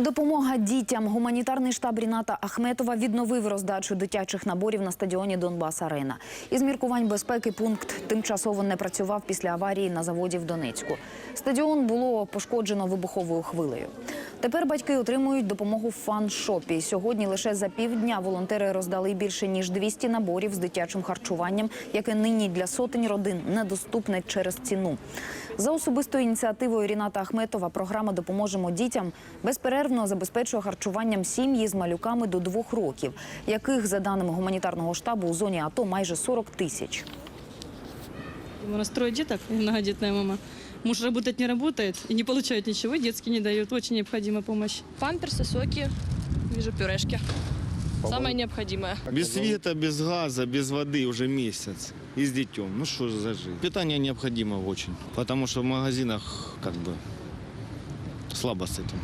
Допомога дітям. Гуманітарний штаб Ріната Ахметова відновив роздачу дитячих наборів на стадіоні Донбас Арена. Із міркувань безпеки пункт тимчасово не працював після аварії на заводі в Донецьку. Стадіон було пошкоджено вибуховою хвилею. Тепер батьки отримують допомогу в фан-шопі. Сьогодні лише за півдня волонтери роздали більше ніж 200 наборів з дитячим харчуванням, яке нині для сотень родин недоступне через ціну. За особистою ініціативою Ріната Ахметова програма Допоможемо дітям безперервно забезпечує харчуванням сім'ї з малюками до двох років, яких, за даними гуманітарного штабу, у зоні АТО майже 40 тисяч. У нас трое деток, я многодетная мама. Муж работать не работает и не получает ничего, и детский не дают. Очень необходима помощь. Памперсы, соки, вижу пюрешки. Самое необходимое. Без света, без газа, без воды уже месяц. И с детем. Ну что за жизнь? Питание необходимо очень. Потому что в магазинах как бы слабо с этим.